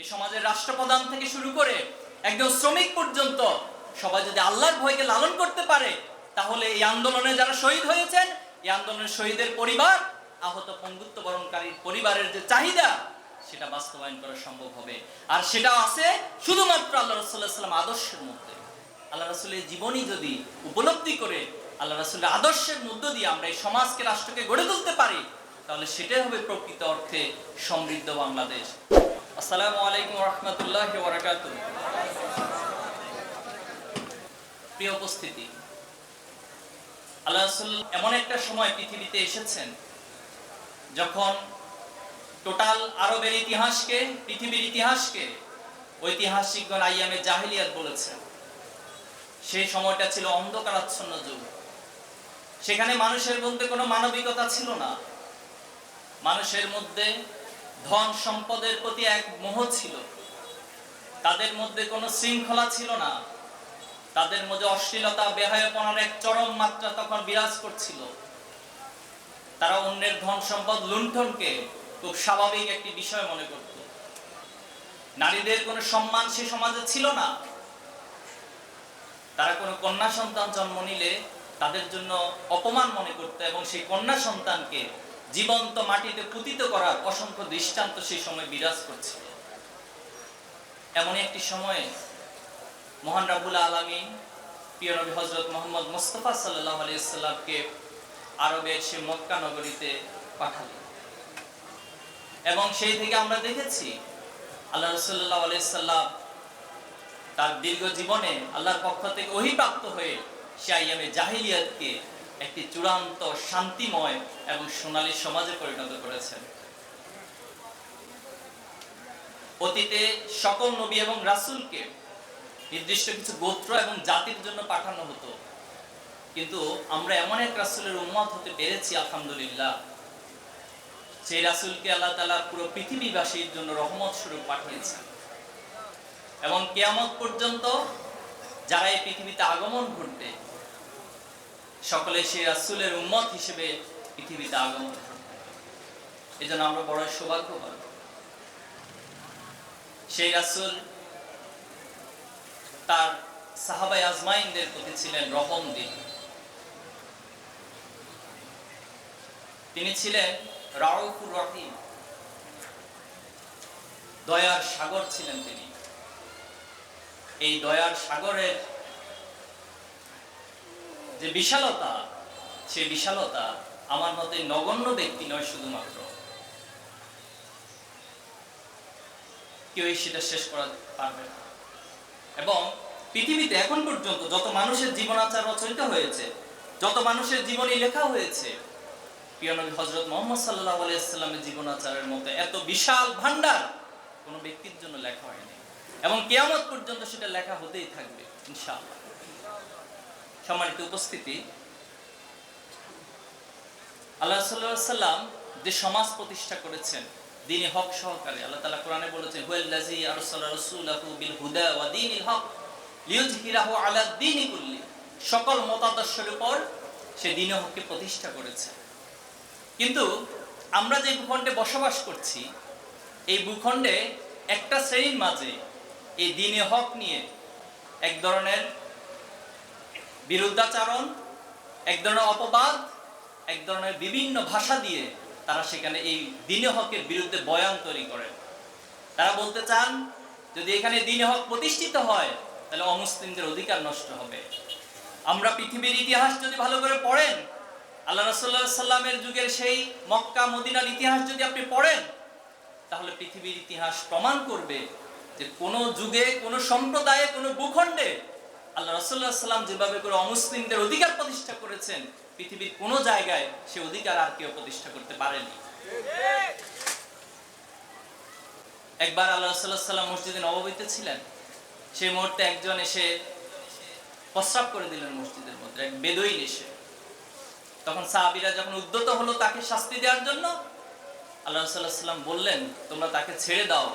এই সমাজের রাষ্ট্রপ্রধান থেকে শুরু করে একদম শ্রমিক পর্যন্ত সবাই যদি আল্লাহর ভয়কে লালন করতে পারে, তাহলে এই আন্দোলনে যারা শহীদ হয়েছেন, এই আন্দোলনের শহীদের পরিবার, আহত পঙ্গুত্ব বরণকারীর পরিবারের যে চাহিদা, সেটা বাস্তবায়ন করা সম্ভব হবে। আর সেটা আছে শুধুমাত্র আল্লাহ রসুল্লাহ সাল্লাম আদর্শের মধ্যে। আল্লাহ রসুলের জীবনী যদি উপলব্ধি করে, আল্লাহ রসুলের আদর্শের মধ্য দিয়ে আমরা এই সমাজকে, রাষ্ট্রকে গড়ে তুলতে পারি, তাহলে সেটাই হবে প্রকৃত অর্থে সমৃদ্ধ বাংলাদেশ। আসসালামু আলাইকুম রহমতুল্লাহ বরাকাত প্রিয় উপস্থিতি, আল্লাহ এমন একটা সময় পৃথিবীতে এসেছেন যখন টোটাল আরবের ইতিহাসকে, পৃথিবীর ইতিহাসকে ঐতিহাসিকগণ আইয়ামে জাহিলিয়াত বলেছেন। সেই সময়টা ছিল অন্ধকারাচ্ছন্ন যুগ। সেখানে মানুষের মধ্যে কোনো মানবিকতা ছিল না। মানুষের মধ্যে ধন সম্পদের প্রতি এক মোহ ছিল। তাদের মধ্যে কোনো শৃঙ্খলা ছিল না। তাদের মধ্যে অশ্লীলতা বেহায়পনার এক চরম মাত্রা তখন বিরাজ করছিল। তারা অন্যের ধন সম্পদ লুণ্ঠনকে খুব স্বাভাবিক একটি বিষয় মনে করত। নারীদের কোনো সম্মান সে সমাজে ছিল না। তারা কোনো কন্যা সন্তান জন্ম নিলে তাদের জন্য অপমান মনে করত এবং সেই কন্যা সন্তানকে জীবন্ত মাটিতে পুতিত করার অসংখ্য দৃষ্টান্ত সেই সময় বিরাজ করছিল এমন একটি সময়ে মহান রাবুল আলমিন, প্রিয় নবী হজরত মোহাম্মদ মোস্তফা সাল্লাহ আলিয়াল্লামকে আরবের সে মক্কা নগরীতে পাঠালেন। এবং সেই থেকে আমরা দেখেছি, আল্লাহ রসুল্লাহ আলাইসাল্লাম তার দীর্ঘ জীবনে আল্লাহর পক্ষ থেকে অহিপ্রাপ্ত হয়ে সে আইয়ামে জাহিলিয়াতকে একটি চূড়ান্ত শান্তিময় এবং সোনালী সমাজে পরিণত করেছেন। অতীতে সকল নবী এবং রাসূলকে নির্দিষ্ট কিছু গোত্র এবং জাতির জন্য পাঠানো হতো। কিন্তু আমরা এমন এক রাসুলের উম্মত হতে পেরেছি, আলহামদুলিল্লাহ। সেই রাসূলকে আল্লাহ তাআলা পুরো পৃথিবীবাসীর জন্য রহমত স্বরূপ পাঠিয়েছেন। এবং কেয়ামত পর্যন্ত যারা এই পৃথিবীতে আগমন ঘটবে সকলে সেই রাসূলের উম্মত হিসেবে পৃথিবীতে আগমন ঘটবে এজন্য আমরা বড় সৌভাগ্যবান সেই রাসূল তার সাহাবাই আজমাইনদের প্রতি ছিলেন রহম দিন। তিনি ছিলেন রাউফুর রহিম। দয়ার সাগর ছিলেন তিনি। এই দয়ার সাগরের যে বিশালতা, সে বিশালতা আমার মতে নগণ্য ব্যক্তি নয় শুধুমাত্র। কেউই সেটা শেষ করা পারবে না। এবং পৃথিবীতে এখন পর্যন্ত যত মানুষের জীবনাচার রচয়িত হয়েছে, যত মানুষের জীবনী লেখা হয়েছে, প্রিয় নবী হজরত মোহাম্মদ সাল্লাহ আলাইসাল্লামের জীবনাচারের মতো এত বিশাল ভান্ডার কোনো ব্যক্তির জন্য লেখা হয়নি। এবং কেয়ামত পর্যন্ত সেটা লেখা হতেই থাকবে, ইনশাআল্লাহ। সম্মানিত উপস্থিতি, আল্লাহ সাল্লাহ সাল্লাম যে সমাজ প্রতিষ্ঠা করেছেন, দিনে হক সহকারে, আল্লাহ তাআলা কোরআনে বলেছেন, হুয়াল্লাযী আরসালা রাসূলাহু বিল হুদা ওয়া দীনিল হক লিইয়ুযহিরাহু আলা দীনি কুল্লি। সকল মতাদর্শের উপর সে দিনে হককে প্রতিষ্ঠা করেছে। কিন্তু আমরা যে ভূখণ্ডে বসবাস করছি, এই ভূখণ্ডে একটা শ্রেণির মাঝে এই দিনে হক নিয়ে এক ধরনের বিরুদ্ধাচারণ, এক ধরনের অপবাদ, এক ধরনের বিভিন্ন ভাষা দিয়ে তারা সেখানে এই দিনে হকের বিরুদ্ধে বয়ান তৈরি করেন তারা বলতে চান, যদি এখানে দিনে হক প্রতিষ্ঠিত হয়, তাহলে অমুসলিমদের অধিকার নষ্ট হবে। আমরা পৃথিবীর ইতিহাস যদি ভালো করে পড়েন, আল্লাহ রসুল্লাহ সাল্লামের যুগের সেই মক্কা মদিনার ইতিহাস যদি আপনি পড়েন, তাহলে পৃথিবীর ইতিহাস প্রমাণ করবে যে কোন যুগে, কোনো সম্প্রদায়ে, কোনো ভূখণ্ডে আল্লাহ রসুল্লাহ সাল্লাম যেভাবে করে অমুসলিমদের অধিকার প্রতিষ্ঠা করেছেন, পৃথিবীর কোনো জায়গায় সে অধিকার আর কেউ প্রতিষ্ঠা করতে পারেনি। একবার আল্লাহ সাল্লাহ সাল্লাম মসজিদে নববীতে ছিলেন। সেই মুহূর্তে একজন এসে প্রস্রাব করে দিলেন মসজিদের মধ্যে, এক বেদইন এসে। তখন সাহাবিরা যখন উদ্যত হলো তাকে শাস্তি দেওয়ার জন্য, আল্লাহ সাল্লাহ সাল্লাম বললেন, তোমরা তাকে ছেড়ে দাও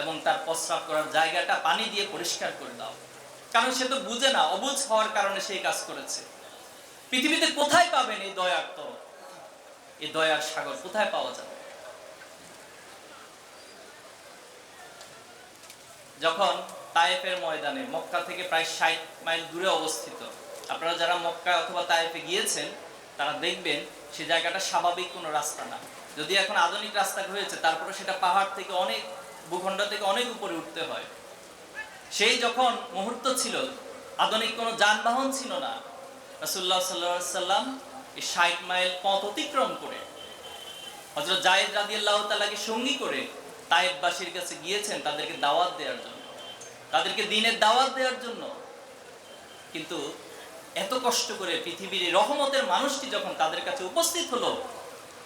এবং তার প্রস্রাব করার জায়গাটা পানি দিয়ে পরিষ্কার করে দাও। কারণ সে তো বুঝে না, অবুঝ হওয়ার কারণে সেই কাজ করেছে। পৃথিবীতে কোথায় পাবেন এই দয়ার তো এই দয়ার সাগর কোথায় পাওয়া যাবে? যখন তায়েফের ময়দানে, মক্কা থেকে প্রায় ষাট মাইল দূরে অবস্থিত, আপনারা যারা মক্কা অথবা তায়েফে গিয়েছেন, তারা দেখবেন সে জায়গাটা স্বাভাবিক কোনো রাস্তা না। যদি এখন আধুনিক রাস্তা হয়েছে তারপরে সেটা পাহাড় থেকে অনেক, ভূখণ্ড থেকে অনেক উপরে উঠতে হয়। সেই যখন মুহূর্ত ছিল, আধুনিক কোনো যানবাহন ছিল না রাসুল্লাহ সাল্লাহ সাল্লাম এই ষাট মাইল পথ অতিক্রম করে হজরত জায়েদ রাদিয়াল্লাহু তাআলাকে সঙ্গী করে তায়েববাসীর কাছে গিয়েছেন তাদেরকে দাওয়াত দেওয়ার জন্য। তাদেরকে দিনের দাওয়াত দেওয়ার জন্য। কিন্তু এত কষ্ট করে পৃথিবীর রহমতের মানুষটি যখন তাদের কাছে উপস্থিত হলো,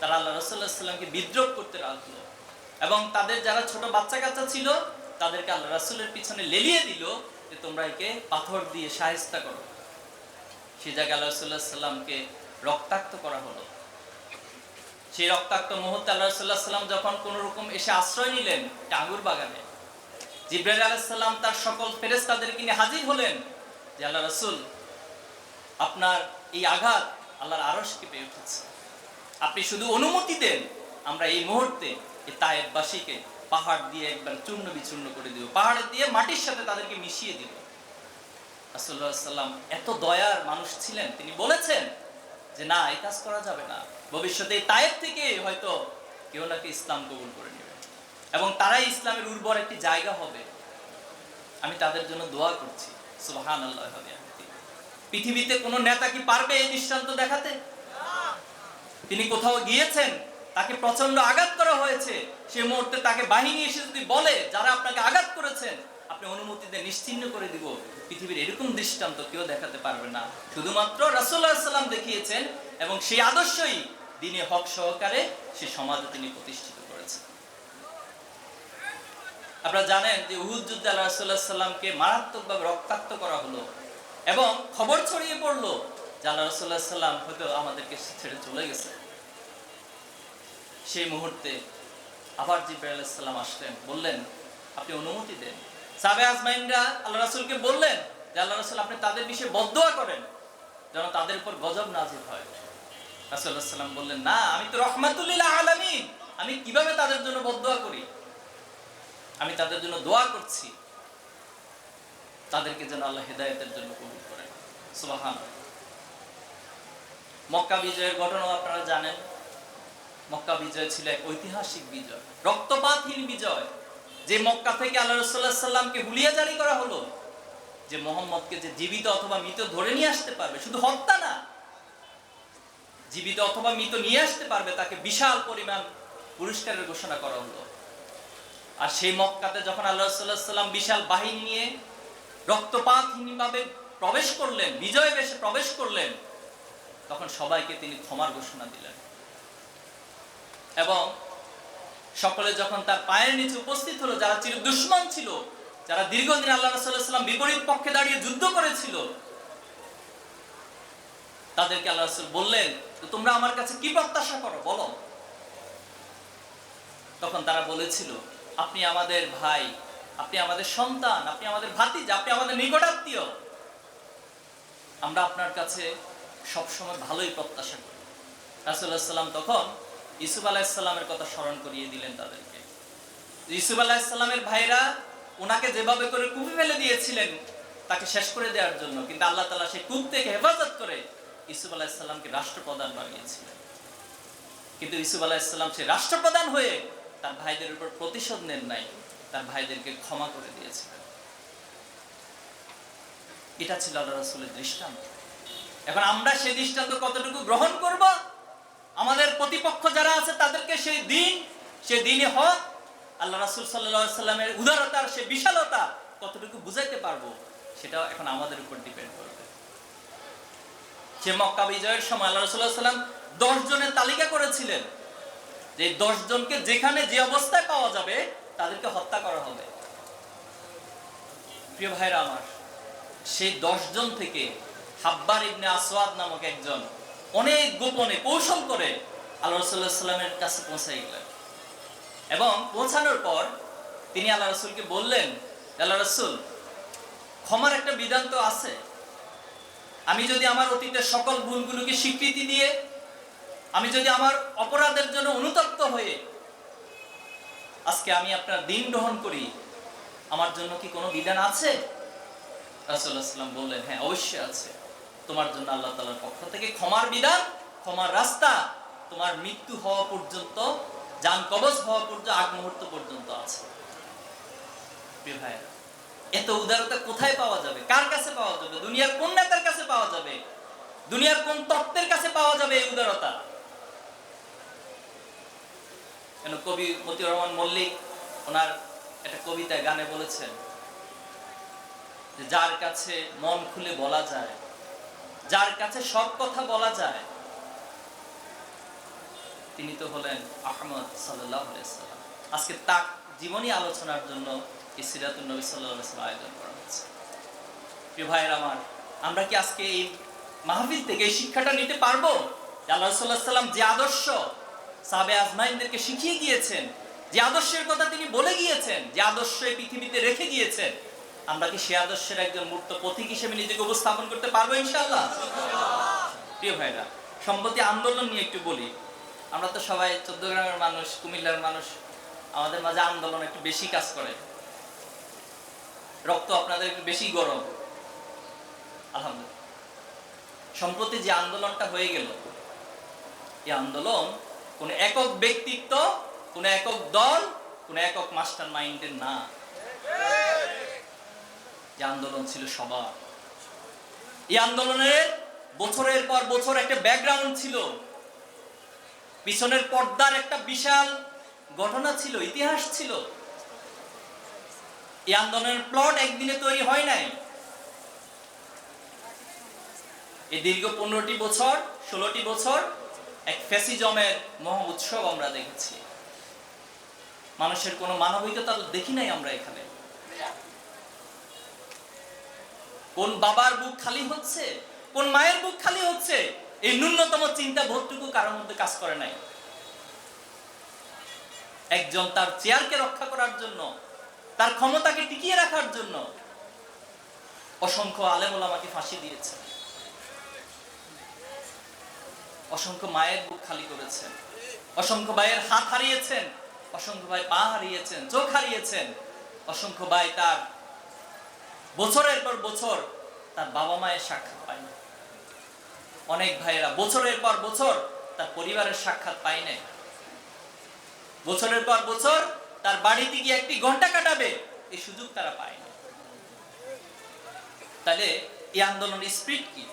তারা আল্লাহ রসুল্লাহ সাল্লামকে বিদ্রোহ করতে রাখল এবং তাদের যারা ছোট বাচ্চা কাচ্চা ছিল তাদেরকে আল্লাহ রাসুলের পিছনে লেলিয়ে দিল যে তোমরা একে পাথর দিয়ে সাহেস্তা করো। সেই জায়গায় আল্লাহ রসুল্লাহ সাল্লামকে রক্তাক্ত করা হলো। সেই রক্তাক্ত মুহূর্তে আল্লাহ রসুল্লাহ সাল্লাম যখন কোন রকম এসে আশ্রয় নিলেন একটা আঙ্গুর বাগানে, জিব্রাইল আলাইসাল্লাম তার সকল ফেরেস তাদেরকে নিয়ে হাজির হলেন যে আল্লাহ রসুল, আপনার এই আঘাত আল্লাহর আরসকে পেয়ে উঠেছে। আপনি শুধু অনুমতি দেন, আমরা এই মুহূর্তে এই তায়েববাসীকে পাহাড় দিয়ে একবার চূর্ণ বিচূর্ণ করে দিব। পাহাড় দিয়ে মাটির সাথে তাদেরকে মিশিয়ে দিব। রাসূলুল্লাহ সাল্লাম এত দয়ার মানুষ ছিলেন, তিনি বলেছেন যে, না, এই কাজ করা যাবে না। ভবিষ্যতে তায়েব থেকে হয়তো কেউ নাকি ইসলাম কবুল করে নেবে। এবং তারাই ইসলামের উর্বর একটি জায়গা হবে। আমি তাদের জন্য দোয়া করছি। সুবহান আল্লাহ পৃথিবীতে কোনো নেতা কি পারবে এই দৃষ্টান্ত দেখাতে? তিনি কোথাও গিয়েছেন? তাকে প্রচণ্ড আঘাত করা হয়েছে। সে মুহূর্তে তাকে বাহিনী এসে যদি বলে, যারা আপনাকে আঘাত করেছেন, আপনি অনুমতি দিয়ে নিশ্চিহ্ন করে দিব। পৃথিবীর এরকম দৃষ্টান্ত কেউ দেখাতে পারবে না। শুধুমাত্র রাসূলুল্লাহ সাল্লাম দেখিয়েছেন এবং সেই আদর্শই দিনে হক সহকারে সে সমাজে তিনি প্রতিষ্ঠিত করেছেন। আপনারা জানেন যে উহুদ যুদ্ধে আল্লাহ রাসূলুল্লাহ সাল্লামকে মারাত্মকভাবে রক্তাক্ত করা হলো এবং খবর ছড়িয়ে পড়ল যে আল্লাহ রাসূলুল্লাহ সাল্লাম হয়তো আমাদেরকে ছেড়ে চলে গেছে। সেই মুহূর্তে আবার আলাইহিস সালাম আসলেন, বললেন, আপনি অনুমতি দেন। সাবে আজমাইনরা আল্লাহ রাসূলকে বললেন যে আল্লাহ রাসূল, আপনি তাদের বিষয়ে বদদোয়া করেন যেন তাদের উপর গজব নাজিল হয়। রাসূলুল্লাহ সাল্লাম বললেন, না, আমি তো রহমাতুল্লিল আলামিন। আমি কীভাবে তাদের জন্য বদদোয়া করি? আমি তাদের জন্য দোয়া করছি। তাদেরকে যেন আল্লাহ হেদায়েতের জন্য কবুল করেন। সুবহান মক্কা বিজয়ের ঘটনাও আপনারা জানেন। মক্কা বিজয় ছিল এক ঐতিহাসিক বিজয়, রক্তপাতহীন বিজয়, যে মক্কা থেকে আল্লাহ রসুল্লাহ সাল্লামকে হুলিয়া জারি করা হলো, যে মোহাম্মদকে যে জীবিত অথবা মৃত ধরে নিয়ে আসতে পারবে, শুধু হত্যা না, জীবিত অথবা মৃত নিয়ে আসতে পারবে, তাকে বিশাল পরিমাণ পুরস্কারের ঘোষণা করা হলো। আর সেই মক্কাতে যখন আল্লাহ রসুল্লাহ সাল্লাম বিশাল বাহিনী নিয়ে রক্তপাতহীনভাবে প্রবেশ করলেন, বিজয় বেশে প্রবেশ করলেন, তখন সবাইকে তিনি ক্ষমার ঘোষণা দিলেন। এবং সকলে যখন তার পায়ের নিচে উপস্থিত হলো, যারা চির দুশ্মন ছিল, যারা দীর্ঘদিন আল্লাহ রাসুল্লাহাম বিপরীত পক্ষে দাঁড়িয়ে যুদ্ধ করেছিল, তাদেরকে আল্লাহ রাসুল বললেন তোমরা আমার কাছে কি প্রত্যাশা করো? বলো। তখন তারা বলেছিল, আপনি আমাদের ভাই, আপনি আমাদের সন্তান, আপনি আমাদের ভাতিজা, আপনি আমাদের নিকটাত্মীয় আমরা আপনার কাছে সবসময় ভালোই প্রত্যাশা করি। রাসুল্লাহ সাল্লাম তখন ইসুফ আলাহিসাল্লামের কথা স্মরণ করিয়ে দিলেন তাদেরকে। ইসুফ আলাহিসাল্লামের ভাইরা ওনাকে যেভাবে করে কুপি ফেলে দিয়েছিলেন, তাকে শেষ করে দেওয়ার জন্য, কিন্তু আল্লাহ তালা সেই কূপ থেকে হেফাজত করে ইসুফ আলাহিসাল্লামকে রাষ্ট্রপ্রধান বানিয়েছিলেন। কিন্তু ইসুফ আলাহিসাল্লাম সে রাষ্ট্রপ্রধান হয়ে তার ভাইদের উপর প্রতিশোধ নেন নাই, তার ভাইদেরকে ক্ষমা করে দিয়েছিলেন। এটা ছিল আল্লাহ রসুলের দৃষ্টান্ত। এখন আমরা সেই দৃষ্টান্ত কতটুকু গ্রহণ করব? আমাদের প্রতিপক্ষ যারা আছে তাদেরকে সেই দিন, সেই দিনে হক, আল্লাহ রাসুল সাল্লামের উদারতার সে বিশালতা কতটুকু বুঝাইতে পারব, সেটাও এখন আমাদের উপর ডিপেন্ড করবে। সে মক্কা বিজয়ের সময় আল্লাহ রসুল্লাহ সাল্লাম দশ জনের তালিকা করেছিলেন, যে দশ জনকে যেখানে যে অবস্থায় পাওয়া যাবে, তাদেরকে হত্যা করা হবে। প্রিয় ভাইরা আমার, সেই দশ জন থেকে হাব্বার ইবনে আসওয়াদ নামক একজন অনেক গোপনে কৌশল করে আল্লাহ রসুল্লাহ সাল্লামের কাছে পৌঁছাই গেলেন এবং পৌঁছানোর পর তিনি আল্লাহ রসুলকে বললেন আল্লাহ রসুল, ক্ষমার একটা বিধান তো আছে। আমি যদি আমার অতীতের সকল ভুলগুলোকে স্বীকৃতি দিয়ে, আমি যদি আমার অপরাধের জন্য অনুতপ্ত হয়ে আজকে আমি আপনার দিন গ্রহণ করি, আমার জন্য কি কোনো বিধান আছে? রাসূলুল্লাহ সাল্লাম বললেন হ্যাঁ অবশ্যই আছে। তোমার জন্য আল্লাহ তাআলার পক্ষ থেকে ক্ষমার বিধান, ক্ষমার রাস্তা, তোমার মৃত্যু হওয়া পর্যন্ত, যান কবজ হওয়া পর্যন্ত, আগ মুহূর্ত পর্যন্ত আছে। এত উদারতা কোথায় পাওয়া যাবে? কার কাছে পাওয়া যাবে? দুনিয়ার কোন নেতার কাছে পাওয়া যাবে? দুনিয়ার কোন তত্ত্বের কাছে পাওয়া যাবে এই উদারতা? কেন কবি মতিউর রহমান মল্লিক ওনার একটা কবিতায় গানে বলেছেন যে, যার কাছে মন খুলে বলা যায় যার কাছে সব কথা বলা যায়, তিনি তো হলেন আহমদ সাল্লাম আজকে তার জীবনী আলোচনার জন্য এই সিরাতুল নবী সাল্লাম আয়োজন করা হচ্ছে। প্রিয় ভাইয়ের আমার, আমরা কি আজকে এই মাহফিল থেকে এই শিক্ষাটা নিতে পারব? আল্লাহ সাল্লাহ সাল্লাম যে আদর্শ সাবে আজমাইনদেরকে শিখিয়ে গিয়েছেন, যে আদর্শের কথা তিনি বলে গিয়েছেন, যে আদর্শ পৃথিবীতে রেখে গিয়েছেন আমরা কি সে আদর্শের একজন মূর্ত প্রতীক হিসেবে নিজেকে উপস্থাপন করতে পারব ইনশাআল্লাহ? প্রিয় ভাইরা, সম্প্রতি আন্দোলন নিয়ে একটু বলি। আমরা তো সবাই চোদ্দ গ্রামের মানুষ, কুমিল্লার মানুষ, আমাদের মাঝে আন্দোলন একটু বেশি কাজ করে। রক্ত আপনাদের একটু বেশি গরম। আলহামদুলিল্লাহ। সম্প্রতি যে আন্দোলনটা হয়ে গেল, এই আন্দোলন কোন একক ব্যক্তিত্ব, কোন একক দল, কোন একক মাস্টার মাইন্ডের না। যে আন্দোলন ছিল সবার। এই আন্দোলনের বছরের পর বছর একটা ব্যাকগ্রাউন্ড ছিল। পিছনের পর্দার একটা বিশাল ঘটনা ছিল, ইতিহাস ছিল। এই আন্দোলনের প্লট একদিনে তৈরি হয় নাই। এই দীর্ঘ পনেরোটি বছর, ষোলোটি বছর এক ফ্যাসিজমের মহা উৎসব আমরা দেখেছি। মানুষের কোনো মানবিকতা দেখি নাই আমরা এখানে। কোন বাবার বুক খালি হচ্ছে? কোন মায়ের বুক খালি হচ্ছে? এই ন্যূনতম চিন্তা ভোটটুকু কারোর মধ্যে কাজ করে নাই। একজন তার চেয়ারকে রক্ষা করার জন্য, তার ক্ষমতাকে টিকিয়ে রাখার জন্য অসংখ্য আলেম ওলামাকে ফাঁসি দিয়েছে। অসংখ্য মায়ের বুক খালি করেছেন। অসংখ্য ভাইয়ের হাত হারিয়েছেন। অসংখ্য ভাই পা হারিয়েছেন, চোখ হারিয়েছেন। অসংখ্য ভাই তার বছরের পর বছর তার বাবা মায়ের সাক্ষাৎ পায় না। অনেক ভাইয়েরা বছরের পর বছর তার পরিবারের সাক্ষাৎ পায় নাই বছরের পর বছর তার বাড়িতে গিয়ে একটি ঘণ্টা কাটাবে, এই সুযোগ তারা পায় না। তাহলে এই আন্দোলনের স্পিড কি?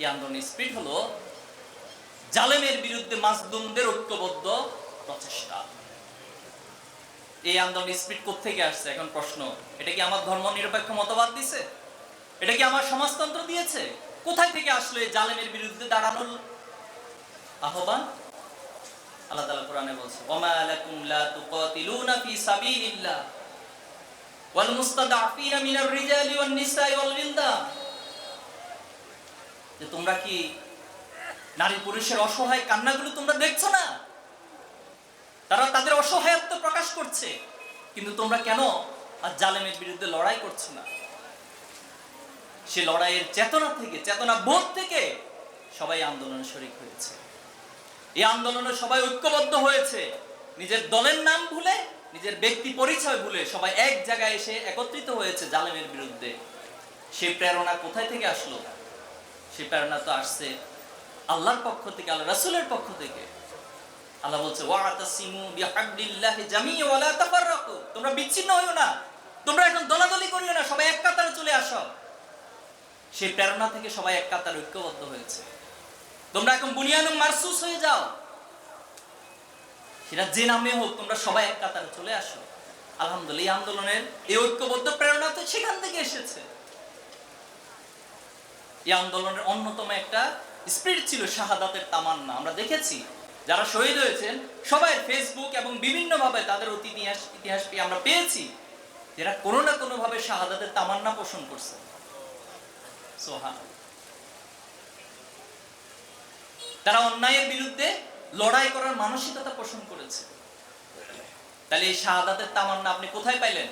এই আন্দোলনের স্পিড হলো জালেমের বিরুদ্ধে মাজলুমদের ঐক্যবদ্ধ প্রচেষ্টা। এই আন্দোলন স্পিড থেকে আসছে? এখন প্রশ্ন, এটা কি আমার ধর্ম নিরপেক্ষ মতবাদ দিছে? এটা কি আমার সমাজতন্ত্র দিয়েছে? কোথায় থেকে আসলো এই জালেমের বিরুদ্ধে দাঁড়ানোর আহ্বান? আল্লাহ কোরআনে বলছে, ওমা লাকুম লা তুকাতিলুনা ফি সাবিলিল্লাহ ওয়াল মুস্তাদআফিনা মিনার রিজালি ওয়ান নিসাই ওয়াল যে তোমরা কি নারী পুরুষের অসহায় কান্নাগুলো তোমরা দেখছ না? তারা তাদের অসহায়ত্ব প্রকাশ করছে। কিন্তু তোমরা কেন আর জালেমের বিরুদ্ধে লড়াই করছ না? সে লড়াইয়ের চেতনা থেকে, চেতনা বোধ থেকে সবাই আন্দোলনে শরিক হয়েছে। এই আন্দোলনে সবাই ঐক্যবদ্ধ হয়েছে। নিজের দলের নাম ভুলে, নিজের ব্যক্তি পরিচয় ভুলে সবাই এক জায়গায় এসে একত্রিত হয়েছে জালেমের বিরুদ্ধে। সেই প্রেরণা কোথায় থেকে আসলো? সেই প্রেরণা তো আসছে আল্লাহর পক্ষ থেকে, আল্লাহ রাসুলের পক্ষ থেকে। আল্লাহ বলছে, ওয়াতাসিমু বিহাবলিল্লাহি তোমরা বিচ্ছিন্ন হইও না। তোমরা এখন দলাদলি করিও না, সবাই এক কাতারে চলে আসো। সেই প্রেরণা থেকে সবাই এক কাতারে ঐক্যবদ্ধ হয়েছে। তোমরা এখন বুনিয়ানুম মারসুস হয়ে যাও। সেটা যে নামে হোক, তোমরা সবাই এক কাতারে চলে আসো। আলহামদুলিল্লাহ, এই আন্দোলনের এই ঐক্যবদ্ধ প্রেরণা তো সেখান থেকে এসেছে। এই আন্দোলনের অন্যতম একটা স্পিরিট ছিল শাহাদাতের তামান্না। আমরা দেখেছি যারা শহীদ হয়েছেন, সবাই ফেসবুক এবং বিভিন্নভাবে তাদের অতি ইতিহাস ইতিহাস পেয়ে আমরা পেয়েছি, যারা কোনো না কোনো ভাবে শাহাদাতের তামান্না পোষণ করছে। সোহান। তারা অন্যায়ের বিরুদ্ধে লড়াই করার মানসিকতা পোষণ করেছে। তাহলে এই শাহাদাতের তামান্না আপনি কোথায় পাইলেন?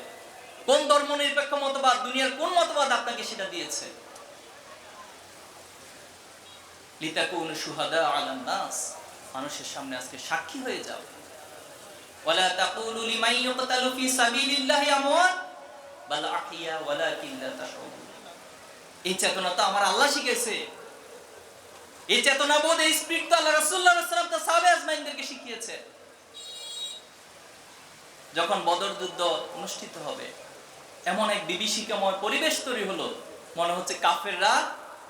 কোন ধর্ম নিরপেক্ষ মতবাদ, দুনিয়ার কোন মতবাদ আপনাকে সেটা দিয়েছে? লিতাকুন শুহাদা আলান নাস মানুষের সামনে আজকে সাক্ষী হয়ে যাও। ওয়ালা তাকুলু লিমান ফি সাবিলিল্লাহি আমওয়াত। বাল আহিয়া ওয়ালাকিন লা এই চেতনা তো আমার আল্লাহ এই চেতনা বোধ এই স্পিরিট তো আল্লাহ রাসূলুল্লাহ সাল্লাল্লাহু আলাইহি সাহাবে আজমাইনদেরকে শিখিয়েছে। যখন বদর যুদ্ধ অনুষ্ঠিত হবে, এমন এক বিভীষিকাময় পরিবেশ তৈরি হলো। মনে হচ্ছে কাফেররা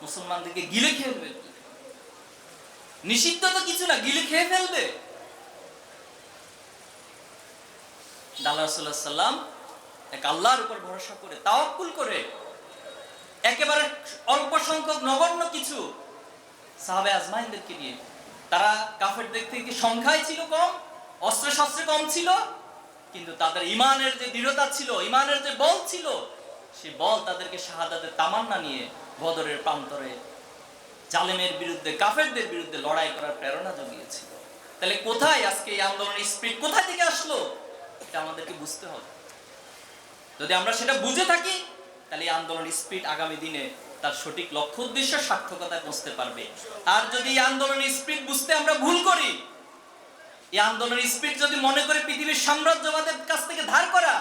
মুসলমানদেরকে গিলে খেয়ে ফেলবে। নিষিদ্ধ তো কিছু না গিলে খেয়ে ফেলবে সাল্লাম এক আল্লাহর উপর ভরসা করে করে, একেবারে অল্প সংখ্যক নগণ্য কিছু সাহাবে আজমাইনদেরকে নিয়ে, তারা ছিল কম অস্ত্র শস্ত্রে কম ছিল, কিন্তু তাদের ইমানের যে দৃঢ়তা ছিল, ইমানের যে বল ছিল, সে বল তাদেরকে শাহাদাতের তামান্না নিয়ে বদরের প্রান্তরে জালেমের বিরুদ্ধে, কাফেরদের বিরুদ্ধে লড়াই করার প্রেরণা জুগিয়েছিল তাহলে কোথায় আজকে এই আন্দোলনের স্পিড কোথায় থেকে আসলো? এটা আমাদেরকে বুঝতে হবে। যদি আমরা সেটা বুঝে থাকি, তাহলে এই আন্দোলনের স্পিড আগামী দিনে তার সঠিক লক্ষ্য, উদ্দেশ্য, সার্থকতায় পৌঁছতে পারবে। আর যদি এই আন্দোলনের স্পিড বুঝতে আমরা ভুল করি, এই আন্দোলনের স্পিড যদি মনে করে পৃথিবীর সাম্রাজ্যবাদের কাছ থেকে ধার করা,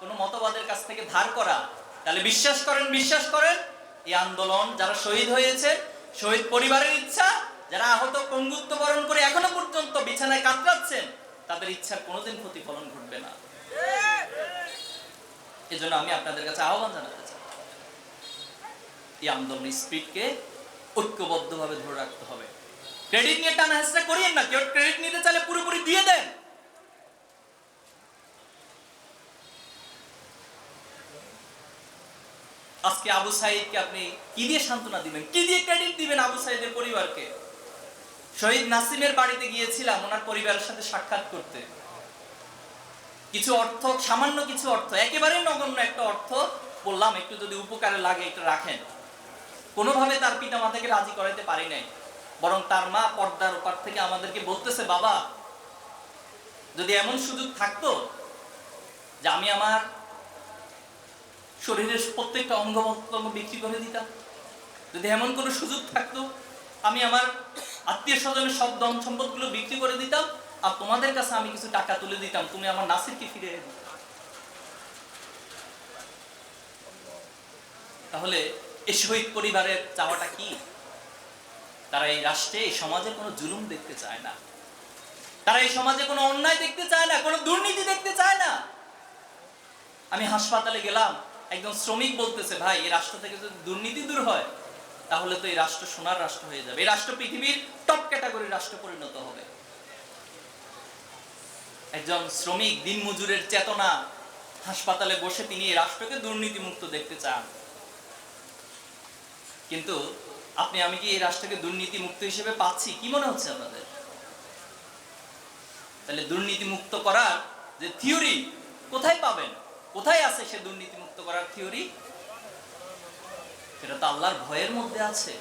কোনো মতবাদের কাছ থেকে ধার করা, তাহলে বিশ্বাস করেন বিশ্বাস করেন, এই আন্দোলন যারা শহীদ হয়েছে শহীদ পরিবারের ইচ্ছা, যারা আহত পঙ্গুত্ব বরণ করে এখনও পর্যন্ত বিছানায় কাতরাচ্ছেন, তাদের ইচ্ছার কোনোদিন প্রতিফলন ঘটবে না। এজন্য আমি আপনাদের কাছে আহ্বান জানাতে চাই। এই আন্দোলনের স্পিডকে ঐক্যবদ্ধভাবে ধরে রাখতে হবে। ক্রেডিট নিয়ে টানা হেসরা করিয়েন না, কেউ ক্রেডিট নিতে চাইলে পুরোপুরি দিয়ে দেন। আজকে আবু সাইদকে আপনি কি দিয়ে সান্ত্বনা দিবেন? কি দিয়ে ক্রেডিট দিবেন আবু সাইদের পরিবারকে? শহীদ নাসিমের বাড়িতে গিয়েছিলাম, ওনার পরিবারের সাথে সাক্ষাৎ করতে। কিছু অর্থ, সামান্য কিছু অর্থ, একেবারেই নগণ্য একটা অর্থ বললাম, একটু যদি উপকারে লাগে একটু রাখেন। কোনোভাবে তার পিতা মাতাকে রাজি করাইতে পারি নাই। বরং তার মা পর্দার ওপার থেকে আমাদেরকে বলতেছে, বাবা, যদি এমন সুযোগ থাকতো যে আমি আমার শরীরের প্রত্যেকটা অঙ্গ প্রত্যঙ্গ বিক্রি করে দিতাম। যদি এমন কোনো সুযোগ থাকতো, আমি আমার আত্মীয় স্বজনের সব দম সম্পদগুলো বিক্রি করে দিতাম, আর তোমাদের কাছে আমি কিছু টাকা তুলে দিতাম, তুমি আমার নাসিরকে ফিরে তাহলে এই শহীদ পরিবারের চাওয়াটা কি? তারা এই রাষ্ট্রে, এই সমাজে কোনো জুলুম দেখতে চায় না। তারা এই সমাজে কোনো অন্যায় দেখতে চায় না, কোনো দুর্নীতি দেখতে চায় না। আমি হাসপাতালে গেলাম একজন শ্রমিক বলতেছে, ভাই, এই রাষ্ট্র থেকে যদি দুর্নীতি দূর হয়, তাহলে তো এই রাষ্ট্র সোনার রাষ্ট্র হয়ে যাবে। এই রাষ্ট্র পৃথিবীর টপ ক্যাটাগরির রাষ্ট্র পরিণত হবে। একজন শ্রমিক দিনমজুরের চেতনা, হাসপাতালে বসে তিনি এই রাষ্ট্রকে দুর্নীতি মুক্ত দেখতে চান। কিন্তু আপনি, আমি কি এই রাষ্ট্রকে দুর্নীতি মুক্ত হিসেবে পাচ্ছি? কি মনে হচ্ছে আপনাদের? তাহলে দুর্নীতি মুক্ত করার যে থিওরি কোথায় পাবেন? কোথায় আছে সে দুর্নীতি মুক্ত করার থিওরি সেটা তো আল্লাহর ভয়ের মধ্যে আছে।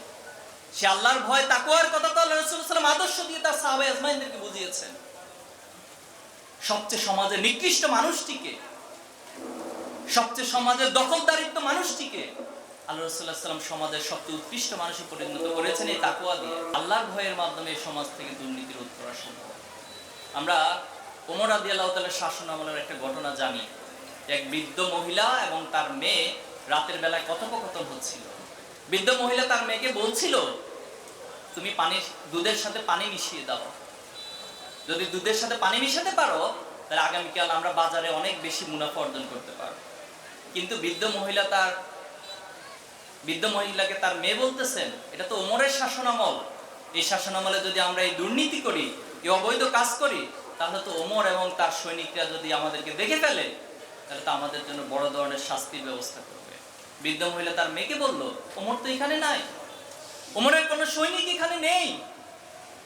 সে আল্লাহর ভয় তাকুয়ার কথা তো আল্লাহ রাসূল সাল্লাল্লাহু আলাইহি আদর্শ দিয়ে তার সাহাবায়ে আজমাইনদেরকে বুঝিয়েছেন। সবচেয়ে সমাজের নিকৃষ্ট মানুষটিকে, সবচেয়ে সমাজের দখলদারিত্ব মানুষটিকে আল্লাহ রসুল্লাহ সাল্লাম সমাজের সবচেয়ে উৎকৃষ্ট মানুষে পরিণত করেছেন এই তাকুয়া দিয়ে। আল্লাহর ভয়ের মাধ্যমে সমাজ থেকে দুর্নীতির করা সম্ভব আমরা ওমর আদি আল্লাহ শাসন আমলের একটা ঘটনা জানি। এক বৃদ্ধ মহিলা এবং তার মেয়ে রাতের বেলায় কথোপকথন হচ্ছিল। বৃদ্ধ মহিলা তার মেয়েকে বলছিল, তুমি পানি দুধের সাথে পানি মিশিয়ে দাও। যদি দুধের সাথে পানি মিশাতে পারো, তাহলে আগামীকাল আমরা বাজারে অনেক বেশি মুনাফা অর্জন করতে পারব। কিন্তু বৃদ্ধ মহিলা তার, বৃদ্ধ মহিলাকে তার মেয়ে বলতেছেন, এটা তো ওমরের শাসনামল। এই শাসনামলে যদি আমরা এই দুর্নীতি করি, এই অবৈধ কাজ করি, তাহলে তো ওমর এবং তার সৈনিকরা যদি আমাদেরকে দেখে ফেলে তাহলে তো আমাদের জন্য বড় ধরনের শাস্তির ব্যবস্থা করবে। বৃদ্ধ মহিলা তার মেয়েকে বলল, ওমর তো এখানে নাই। ওমরের কোনো সৈনিক এখানে নেই।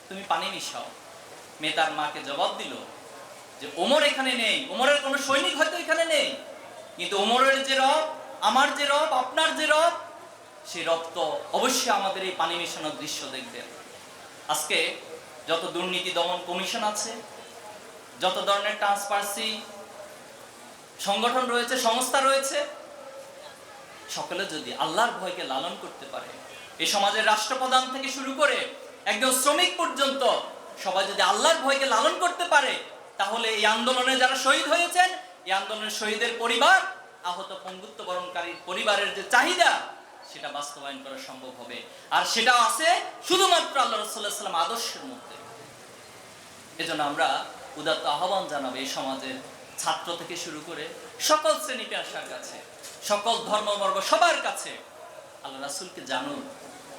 তুমি পানি মিশাও। মেয়ে তার মাকে জবাব দিল যে, ওমর এখানে নেই। ওমরের কোনো সৈনিক হয়তো এখানে নেই। কিন্তু ওমরের যে রব, আমার যে রব, আপনার যে রব সেই রব তো অবশ্যই আমাদের এই পানি মেশানোর দৃশ্য দেখবেন আজকে যত দুর্নীতি দমন কমিশন আছে, যত ধরনের ট্রান্সপারেন্সি সংগঠন রয়েছে, সংস্থা রয়েছে। সকলে যদি আল্লাহর ভয়কে লালন করতে পারে, এই সমাজের রাষ্ট্রপ্রধান থেকে শুরু করে একজন শ্রমিক পর্যন্ত সবাই যদি আল্লাহর ভয়কে লালন করতে পারে, তাহলে এই আন্দোলনে যারা শহীদ হয়েছেন, এই আন্দোলনের শহীদের পরিবার, আহত পঙ্গুত্ব বরণকারী পরিবারের যে চাহিদা, সেটা বাস্তবায়ন করা সম্ভব হবে। আর সেটা আছে শুধুমাত্র আল্লাহ রসুল্লাহ সাল্লাম আদর্শের মধ্যে। এজন্য আমরা উদাত্ত আহ্বান জানাব এই সমাজের ছাত্র থেকে শুরু করে সকল শ্রেণি পেশার কাছে, সকল ধর্মবর্গ সবার কাছে আল্লাহ রাসুলকে জানুন,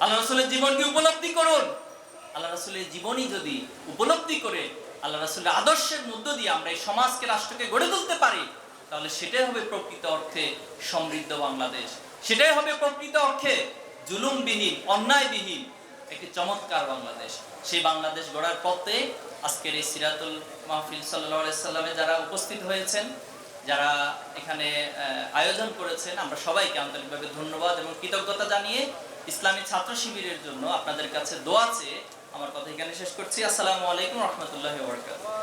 আল্লাহ রাসুলের জীবনকে উপলব্ধি করুন। আল্লাহ রাসুলের জীবনই যদি উপলব্ধি করে, আল্লাহ রাসুলের আদর্শের মধ্য দিয়ে আমরা এই সমাজকে, রাষ্ট্রকে গড়ে তুলতে পারি, তাহলে সেটাই হবে প্রকৃত অর্থে সমৃদ্ধ বাংলাদেশ। সেটাই হবে প্রকৃত অর্থে জুলুমবিহীন, অন্যায়বিহীন একটি চমৎকার বাংলাদেশ। সেই বাংলাদেশ গড়ার পথে আজকের এই সিরাতুল মাহফিল সাল্লা সাল্লামে যারা উপস্থিত হয়েছেন, যারা এখানে আয়োজন করেছেন, আমরা সবাইকে আন্তরিকভাবে ধন্যবাদ এবং কৃতজ্ঞতা জানিয়ে ইসলামী ছাত্র শিবিরের জন্য আপনাদের কাছে দোয়া আমার কথা এখানে শেষ করছি। আসসালামু আলাইকুম রহমতুল্লাহ বরকাত